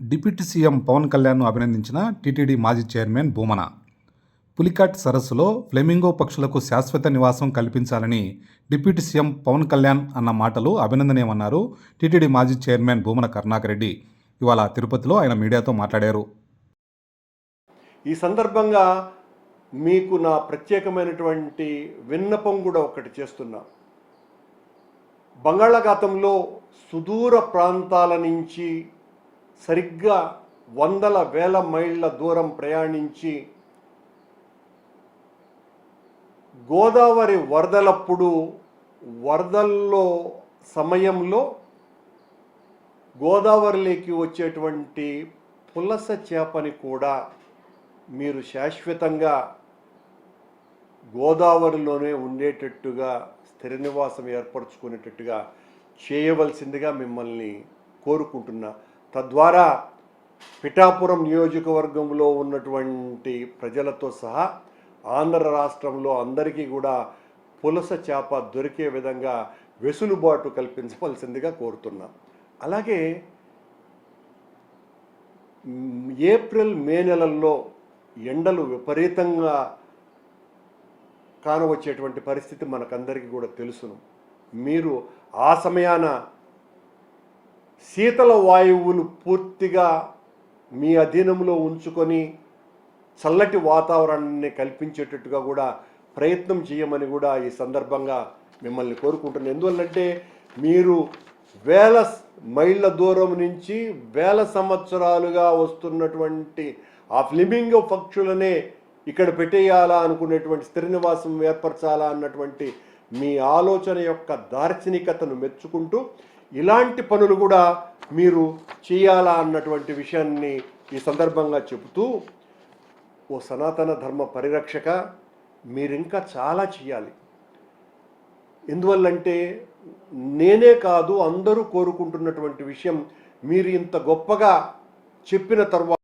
Deputy CM Pawan కళ్యాణ్ను అభినందించిన TTD మాజీ చైర్మన్ భూమన పులికాట్ సరస్సులో ఫ్లెమింగో పక్షులకు శాశ్వత నివాసం కల్పించాలని డిప్యూటీ సీఎం పవన్ కళ్యాణ్ అన్న మాటలు అభినందనీయమన్నారు టీటీడీ మాజీ చైర్మన్ భూమన కరుణాకర్ రెడ్డి ఇవాళ తిరుపతిలో ఆయన మీడియాతో మాట్లాడారు. ఈ సందర్భంగా మీకు నా ప్రత్యేకమైనటువంటి విన్నపం కూడా ఒకటి చేస్తున్నా. బంగాళాఖాతంలో సుదూర ప్రాంతాల నుంచి సరిగ్గా వందల వేల మైళ్ళ దూరం ప్రయాణించి గోదావరి వరదలప్పుడు వరదల్లో సమయంలో గోదావరిలోకి వచ్చేటువంటి పులస చేపని కూడా మీరు శాశ్వతంగా గోదావరిలోనే ఉండేటట్టుగా స్థిర నివాసం ఏర్పరచుకునేటట్టుగా చేయవలసిందిగా మిమ్మల్ని కోరుకుంటున్నా. తద్వారా పిఠాపురం నియోజకవర్గంలో ఉన్నటువంటి ప్రజలతో సహా ఆంధ్ర రాష్ట్రంలో అందరికీ కూడా పులస చేప దొరికే విధంగా వెసులుబాటు కల్పించవలసిందిగా కోరుతున్నా. అలాగే ఏప్రిల్ మే నెలల్లో ఎండలు విపరీతంగా కానవచ్చేటువంటి పరిస్థితి మనకందరికీ కూడా తెలుసును. మీరు ఆ సమయాన శీతల వాయువులు పూర్తిగా మీ అధీనంలో ఉంచుకొని చల్లటి వాతావరణాన్ని కల్పించేటట్టుగా కూడా ప్రయత్నం చేయమని కూడా ఈ సందర్భంగా మిమ్మల్ని కోరుకుంటున్నాను. ఎందువల్లంటే మీరు వేల మైళ్ళ దూరం నుంచి వేల సంవత్సరాలుగా వస్తున్నటువంటి ఆ ఫ్లిమింగ్ పక్షులనే ఇక్కడ పెట్టేయాలా అనుకునేటువంటి స్థిర నివాసం ఏర్పరచాలా అన్నటువంటి మీ ఆలోచన యొక్క దార్శనికతను మెచ్చుకుంటూ ఇలాంటి పనులు కూడా మీరు చేయాలా అన్నటువంటి విషయాన్ని ఈ సందర్భంగా చెబుతూ ఓ సనాతన ధర్మ పరిరక్షక మీరు ఇంకా చాలా చేయాలి ఎందువల్లంటే నేనే కాదు అందరూ కోరుకుంటున్నటువంటి విషయం మీరు ఇంత గొప్పగా చెప్పిన తర్వాత